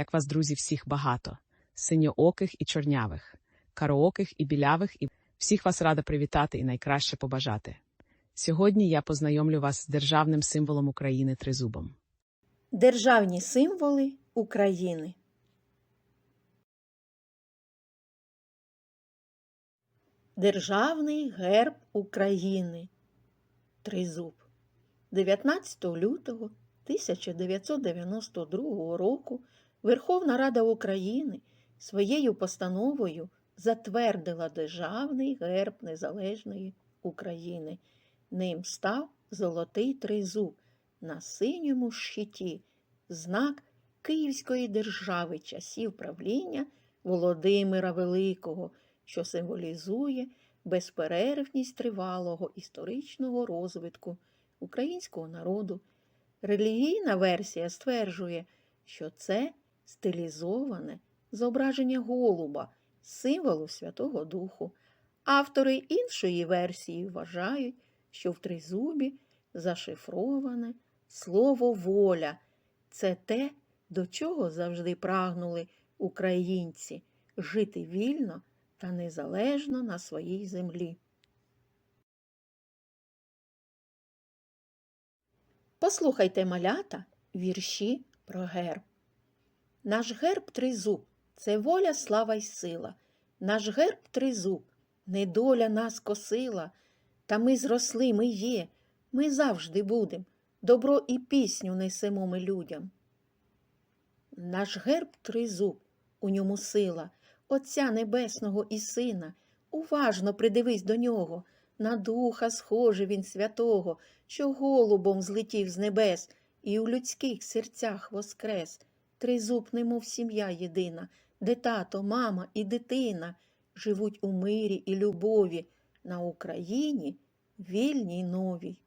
як вас, друзі, всіх багато, синьооких і чорнявих, карооких і білявих, і всіх вас рада привітати і найкраще побажати. Сьогодні я познайомлю вас з державним символом України тризубом. Державні символи України. Державний герб України. Тризуб. 19 лютого 1992 року Верховна Рада України своєю постановою затвердила Державний герб Незалежної України. Ним став золотий тризуб на синьому щиті, знак Київської держави часів правління Володимира Великого, що символізує безперервність тривалого історичного розвитку українського народу. Релігійна версія стверджує, що це стилізоване зображення голуба, символу Святого Духу. Автори іншої версії вважають, що в тризубі зашифроване слово воля. Це те, до чого завжди прагнули українці жити вільно та незалежно на своїй землі. Послухайте малята вірші про герб. Наш герб тризуб це воля, слава й сила. Наш герб тризуб, недоля нас косила, та ми зросли, ми є, ми завжди будем, добро і пісню несемо ми людям. Наш герб тризуб, у ньому сила, Отця Небесного і Сина. Уважно придивись до нього, на духа схоже він святого, що голубом злетів з небес і у людських серцях воскрес. Тризуб, немов сім'я єдина, де тато, мама і дитина живуть у мирі і любові на Україні вільній новій.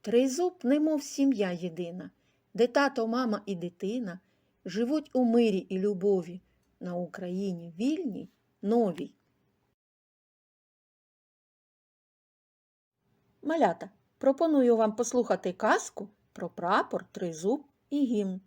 Тризуб, немов сім'я єдина, де тато, мама і дитина живуть у мирі і любові на Україні вільній новій. Малята, пропоную вам послухати казку про прапор, тризуб і гімн.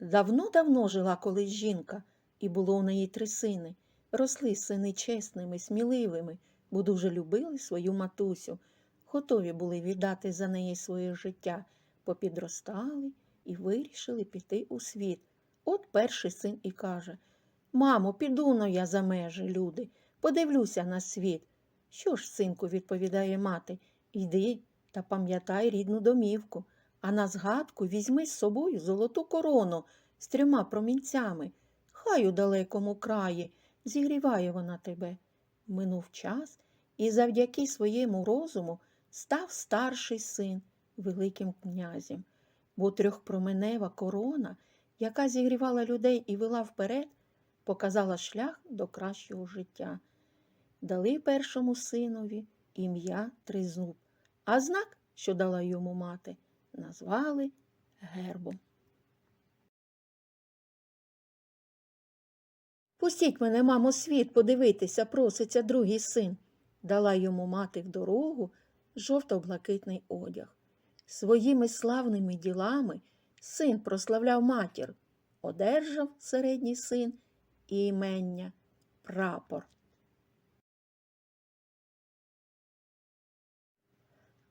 Давно-давно жила колись жінка, і було у неї три сини. Росли сини чесними, сміливими, бо дуже любили свою матусю, готові були віддати за неї своє життя, попідростали і вирішили піти у світ. От перший син і каже Мамо, піду но я за межі, люди, подивлюся на світ. Що ж, синку, відповідає мати, йди та пам'ятай рідну домівку, а на згадку візьми з собою золоту корону з трьома промінцями. Хай у далекому краї зігріває вона тебе. Минув час, і завдяки своєму розуму став старший син Великим князем, бо трьохпроменева корона, яка зігрівала людей і вела вперед, показала шлях до кращого життя. Дали першому синові ім'я Тризуб, а знак, що дала йому мати, назвали гербом. Пустіть мене, мамо, світ подивитися, проситься другий син. Дала йому мати в дорогу жовто-блакитний одяг. Своїми славними ділами син прославляв матір, одержав середній син і імення прапор.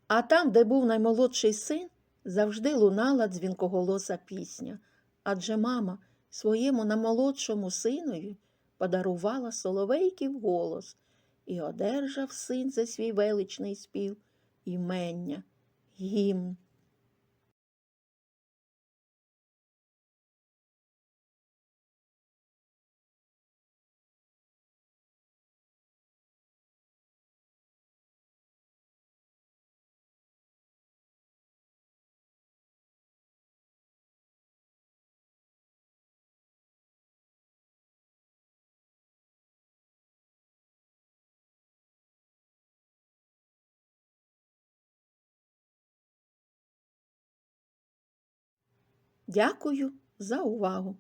А там, де був наймолодший син, завжди лунала дзвінкоголоса пісня, адже мама своєму намолодшому синові подарувала соловейків голос і одержав син за свій величний спів імення, гімн. Дякую за увагу!